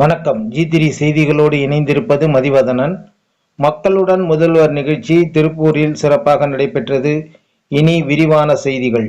வணக்கம். ஜி திரி செய்திகளோடு இணைந்திருப்பது மதிவதனன். மக்களுடன் முதல்வர் நிகழ்ச்சி திருப்பூரில் சிறப்பாக நடைபெற்றது. இனி விரிவான செய்திகள்.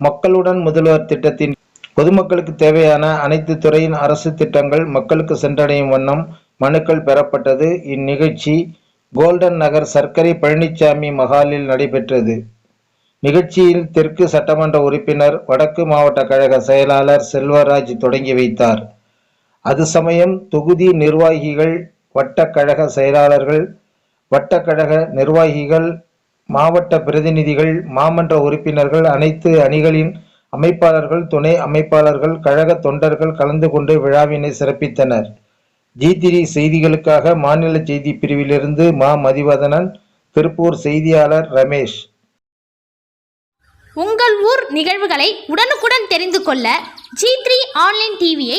மக்களுடன் முதல்வர் திட்டத்தின் பொதுமக்களுக்கு தேவையான அனைத்து துறையின் அரசு திட்டங்கள் மக்களுக்கு சென்றடையும் வண்ணம் மனுக்கள் பெறப்பட்டது. இந்நிகழ்ச்சி கோல்டன் நகர் சர்க்கரை பழனிசாமி மகாலில் நடைபெற்றது. நிகழ்ச்சியில் தெற்கு சட்டமன்ற உறுப்பினர் வடக்கு மாவட்ட கழக செயலாளர் செல்வராஜ் தொடங்கி வைத்தார். அது சமயம் தொகுதி நிர்வாகிகள் வட்டக்கழக செயலாளர்கள் வட்டக்கழக நிர்வாகிகள் மாவட்ட பிரதிநிதிகள் மாமன்ற உறுப்பினர்கள் அனைத்து அணிகளின் அமைப்பாளர்கள் துணை அமைப்பாளர்கள் கழக தொண்டர்கள் கலந்து கொண்டு விழாவினை சிறப்பித்தனர். ஜி திரி செய்திகளுக்காக மாநில செய்தி பிரிவிலிருந்து மா. மதிவதனன் திருப்பூர் செய்தியாளர் ரமேஷ். உங்கள் ஊர் நிகழ்வுகளை உடனுக்குடன் தெரிந்து கொள்ள ஜி த்ரீ ஆன்லைன் டிவியை